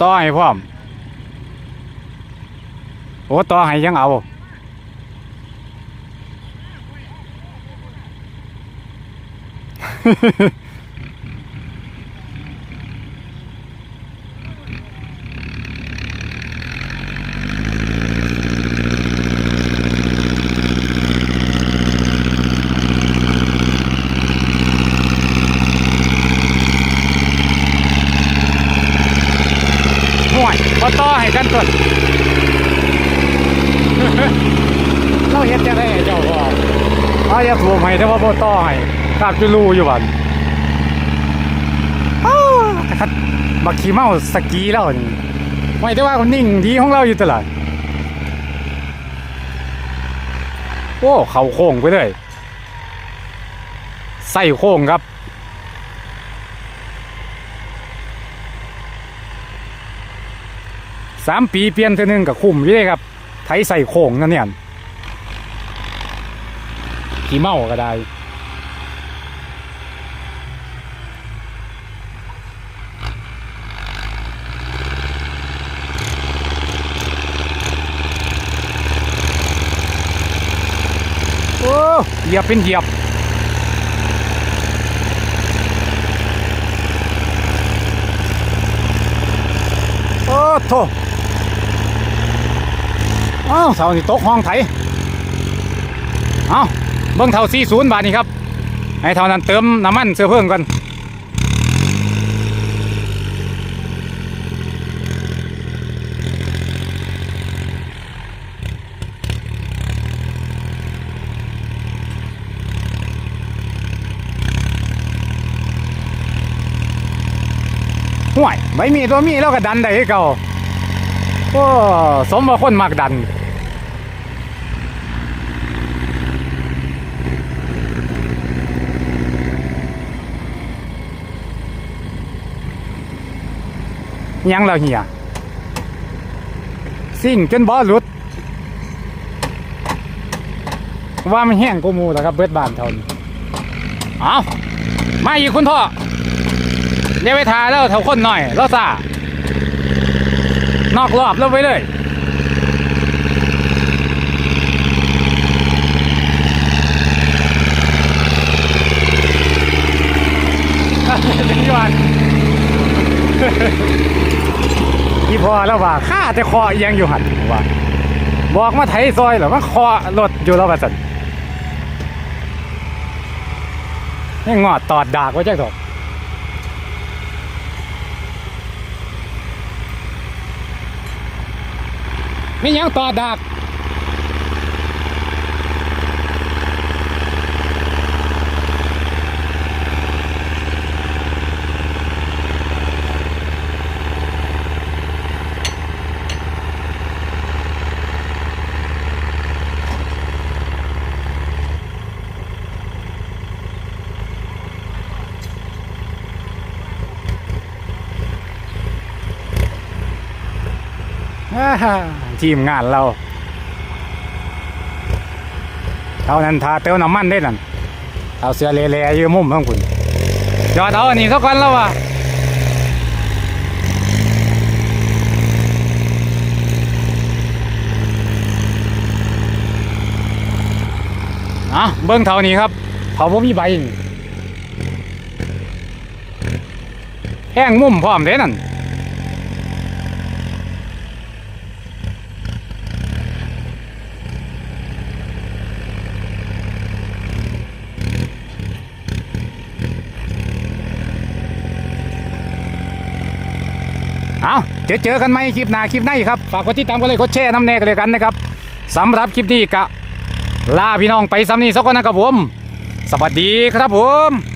ต่อให้พร้อม โอ้ต่อให้ยังเอาฮวย กันต้นเราเฮ็ดจะได้เจ้าพ่ออาอย่าถูกให้แต่ว่าบ่ต่อให้กาบจะรู้อยู่บ้าวแต่คัดบักขี้เมาสกีแล้วนี่ไม่แต่ว่าคนนิ่งดีของเราอยู่ตลอดโอ้ เขาโค้งไปเลย ใส่โค้งครับ สามปีเปลี่ยนเท่านึงกับคุ้มอยู่เลยครับ ไถใส่โค้งนั่นเนี่ยขี่เมาก็ได้โอ้เหยียบเป็นเหยียบ โอ้โถ อ้าวเสานี่ตกห้องไถเอาเบิ้งเท่าสี่ศูนย์บาทนี่ครับให้เท่านั้นเติมน้ำมันเสื้อเพิ่งกันห่วยไม่มีตัวมีแล้วก็ดันได้เก่า โอ้สมว่าคนมักดัน ยังเราเหี่ยสิ่งจนบอหลุด ว่ามันแห้งกูมูแล้วครับเบิดบานเท่านี้เอามาอีกคุณพ่อเดี๋ยวไปทาแล้วเท่าคนหน่อยแล้วซ่า นอกรอบแล้วไปเลยเป็นยอดพี่พอแล้วว่าข้าแต่คอเอียงอยู่หันว่าบอกมาไถซอยหรอว่าคอรถอยู่แล้วว่าสันนี่งอดตอดดากไว้จักดอก ไม่ยังตอดดากอ่าฮ่า ทีมงานเราเท่านั้นทาเติมน้ำมันได้นั่นเอาเสื้อเละๆยืมมุมข้งคุณยอดเอาอันนี้สักวันแล้ววะอะเบิ้องเท่านี้ครับเขาบ่มีใบแห้งมุมพร้อมเด้นั่น เอาเจอเจอกันไหมคลิปหน้าคลิปหน้าครับฝากกดติดตามกันเลยกดแชร์น้ำแน่กันเลยกันนะครับสำหรับคลิปนี้กะลาพี่น้องไปซ้ำนี้สักคนนะครับผม สวัสดีครับผม